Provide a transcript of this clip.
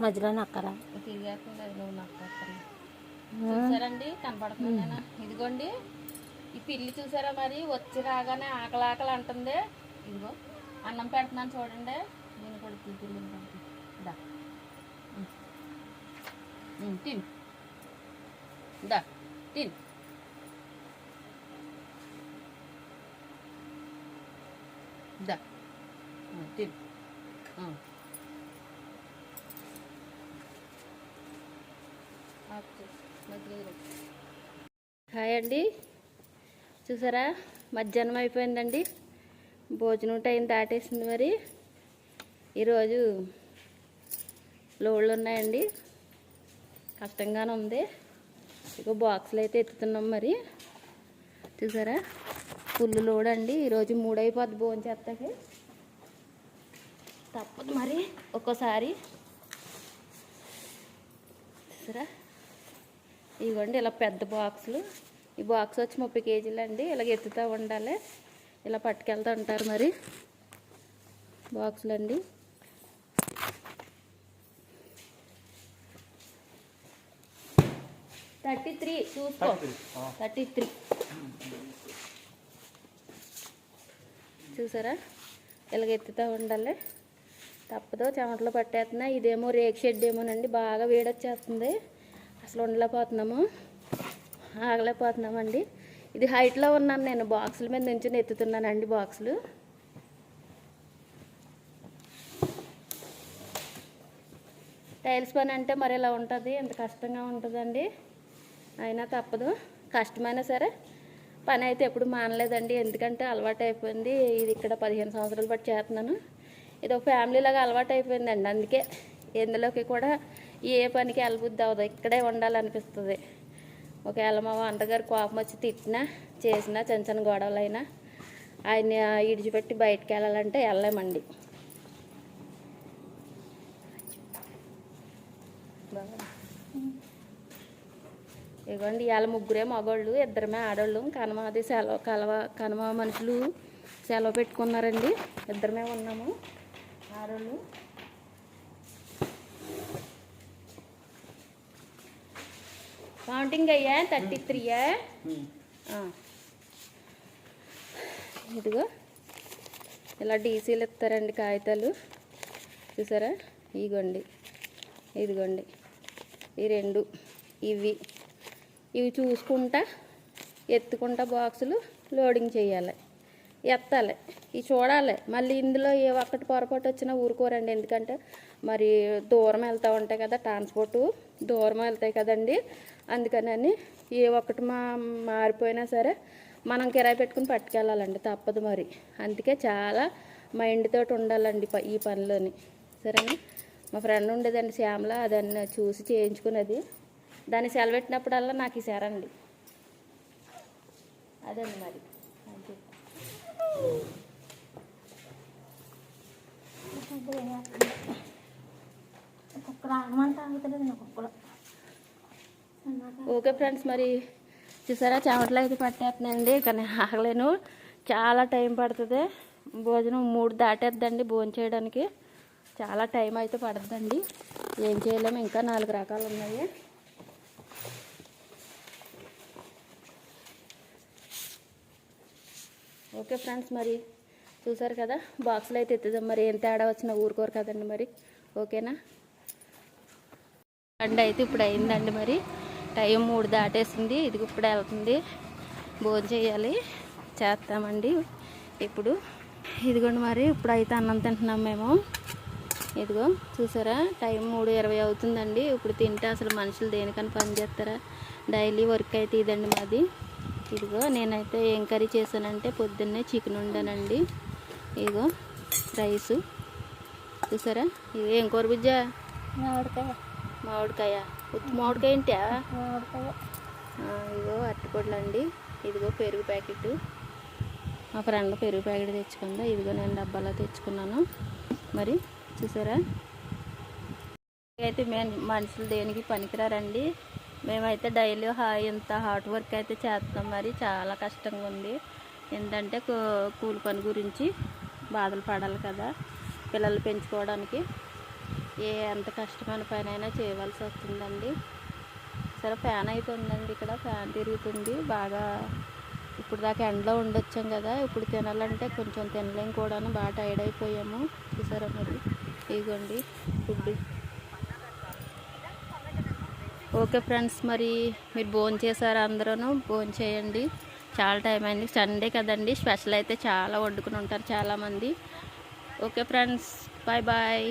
మధ్యలో నక్కరా. చూసారండి? కనపడుతుందేనా? ఇదిగోండి. ఈ పిల్లి చూసారా మరి? వచ్చి రాగానే ఆకలి ఆకలి అంటుంది. ఇదిగో అన్నం పెడుతున్నాను చూడండి. నేను కూడా పిల్లిని దా. తిను. దా తిను. దా. తిను. హాయ్ అండి. చూసారా? మధ్యాహ్నం అయిపోయిందండి. భోజనం టైం దాటేసింది మరి. ఈరోజు లోళ్ళు ఉన్నాయండి. కష్టంగానే ఉంది. ఇక బాక్సులు అయితే ఎత్తుతున్నాం మరి. చూసారా? ఫుల్ లోడ్ అండి. ఈరోజు మూడైపోద్ది భోజనం చేస్తాకి తప్పదు మరి. ఒక్కోసారి. చూసారా? ఇవ్వండి ఇలా పెద్ద బాక్సులు. ఈ బాక్స్ వచ్చి ముప్పై కేజీలు అండి. ఇలాగ ఎత్తుతూ ఉండాలి. ఇలా పట్టుకెళ్తూ ఉంటారు మరి బాక్సులు అండి థర్టీ త్రీ చూసుకో. Thirty three. చూసారా? ఇలాగ ఎత్తుతూ ఉండాలి. తప్పదో చెమటలు పట్టేస్తున్నా ఇదేమో రేక్ షెడ్ ఏమోనండి. బాగా వేడొచ్చేస్తుంది. అసలు ఉండలేకపోతున్నాము. ఆగలేకపోతున్నామండి. ఇది హైట్లో ఉన్నాను నేను. బాక్సుల మీద నుంచి ఎత్తుతున్నానండి బాక్సులు టైల్స్ పని అంటే మరి ఇలా ఉంటుంది? ఎంత కష్టంగా ఉంటుందండి? అయినా తప్పదు. కష్టమైనా సరే పని అయితే ఎప్పుడు మానలేదండి. ఎందుకంటే అలవాటు అయిపోయింది. ఇది ఇక్కడ పదిహేను సంవత్సరాలు బట్టి చేస్తున్నాను. ఇది ఒక ఫ్యామిలీ లాగా అలవాటు అయిపోయిందండి. అందుకే ఎందులోకి కూడా ఏ పనికి వెళ్ళబుద్ధి అవ్వదు. ఇక్కడే ఉండాలనిపిస్తుంది. ఒకవేళ మా వంటగారు కోపం వచ్చి తిట్టినా చేసినా చిన్న చిన్న గొడవలైనా ఆయన్ని ఇడిచిపెట్టి బయటికి వెళ్ళాలంటే వెళ్ళలేమండి ఇదిగోండి ఇవాళ ముగ్గురే మగోళ్ళు ఇద్దరమే ఆడోళ్ళు. కనుమ అది సెలవు కలవ కనుమ మనుషులు సెలవు పెట్టుకున్నారండి. ఇద్దరమే ఉన్నాము ఆడోళ్ళు. కౌంటింగ్ అయ్యా థర్టీ త్రీయా ఇదిగో ఇలా డీసీలు ఇస్తారండి కాగితాలు. చూసారా? ఇదిగోండి ఇదిగోండి. ఈ రెండు ఇవి. ఇవి చూసుకుంటా ఎత్తుకుంటా బాక్సులు లోడింగ్ చేయాలి. ఎత్తాలి. ఇవి చూడాలి. మళ్ళీ ఇందులో ఏ ఒక్కటి పొరపాటు వచ్చినా ఊరుకోరండి. ఎందుకంటే మరి దూరం వెళ్తూ ఉంటాయి కదా ట్రాన్స్పోర్టు. దూరం వెళ్తాయి కదండి. అందుకని ఏ ఒక్కటి మా మారిపోయినా సరే మనం కిరాయి పెట్టుకుని పట్టుకెళ్ళాలండి. తప్పదు మరి. అందుకే చాలా మైండ్ తోటి ఉండాలండి ప- ఈ పనిలోని. సరేనా? మా ఫ్రెండ్ ఉండేదండి శ్యామల. దాన్ని చూసి చేయించుకున్నది. దాన్ని సెలవెట్టినప్పుడల్లా నాకు ఇసారండి అదండి మరి. ఓకే ఫ్రెండ్స్ మరి చూసారా? చెమటలు అయితే పట్టేస్తున్నాయండి. కానీ ఆగలేను. చాలా టైం పడుతుంది. భోజనం మూడు దాటేద్దండి భోజనం చేయడానికి. చాలా టైం అయితే పడుతుందండి. ఏం చేయలేము. ఇంకా నాలుగు రకాలు ఉన్నాయి. ఓకే ఫ్రెండ్స్ మరి చూసారు కదా? బాక్సులు అయితే ఎత్తుదాం. మరి ఏం తేడా వచ్చినా ఊరుకోరు కదండి మరి. ఓకేనా? అండ్ అయితే ఇప్పుడు అయిందండి మరి. టైం మూడు దాటేసింది. ఇది ఇప్పుడు వెళ్తుంది. భోజనం చేయాలి. చేస్తామండి ఇప్పుడు. ఇదిగోండి మరి ఇప్పుడు అయితే అన్నం తింటున్నాం మేము. ఇదిగో చూసారా? టైం మూడు ఇరవై అవుతుందండి. ఇప్పుడు తింటే అసలు మనుషులు దేనికని పని చేస్తారా? డైలీ వర్క్ అయితే ఇదండి మాది. ఇదిగో నేనైతే ఏం కర్రీ చేశానంటే పొద్దున్నే చికెన్ వండానండి. ఇదిగో రైసు. చూసారా? ఇది ఏం కూర బుజ్జా? మామిడికాయ. మామిడికాయ. మామిడికాయ ఏంటా? మామిడికాయ. ఇదిగో అరటిపొడులు అండి ఇదిగో పెరుగు ప్యాకెట్ మా ఫ్రెండ్ పెరుగు ప్యాకెట్ తెచ్చుకుందా. ఇదిగో నేను డబ్బాలో తెచ్చుకున్నాను. మరి చూసారా? అయితే మేము మనుషులు దేనికి పనికిరారండి? మేమైతే డైలీ ఇంత హార్డ్ వర్క్ అయితే చేస్తాం మరి. చాలా కష్టంగా ఉంది. ఏంటంటే కూలి పని గురించి బాధలు పడాలి కదా పిల్లలు పెంచుకోవడానికి. ఏ ఎంత కష్టమైన పని అయినా చేయవలసి వస్తుందండి. సరే ఫ్యాన్ అయితే ఉందండి ఇక్కడ. ఫ్యాన్ తిరుగుతుంది. బాగా ఇప్పుడు దాకా ఎండలో ఉండొచ్చాం కదా. ఇప్పుడు తినాలంటే కొంచెం తినలేం కూడాను. బాగా టైర్డ్ అయిపోయాము. చూసారా మరి? ఇదిగోండి ఫుడ్. ఓకే ఫ్రెండ్స్ మరి మీరు భోజనం చేశారు అందరూ భోజనం చేయండి. చాలా టైం అయింది. సండే కదండి. స్పెషల్ అయితే చాలా వండుకుని ఉంటారు చాలామంది. Okay friends bye bye.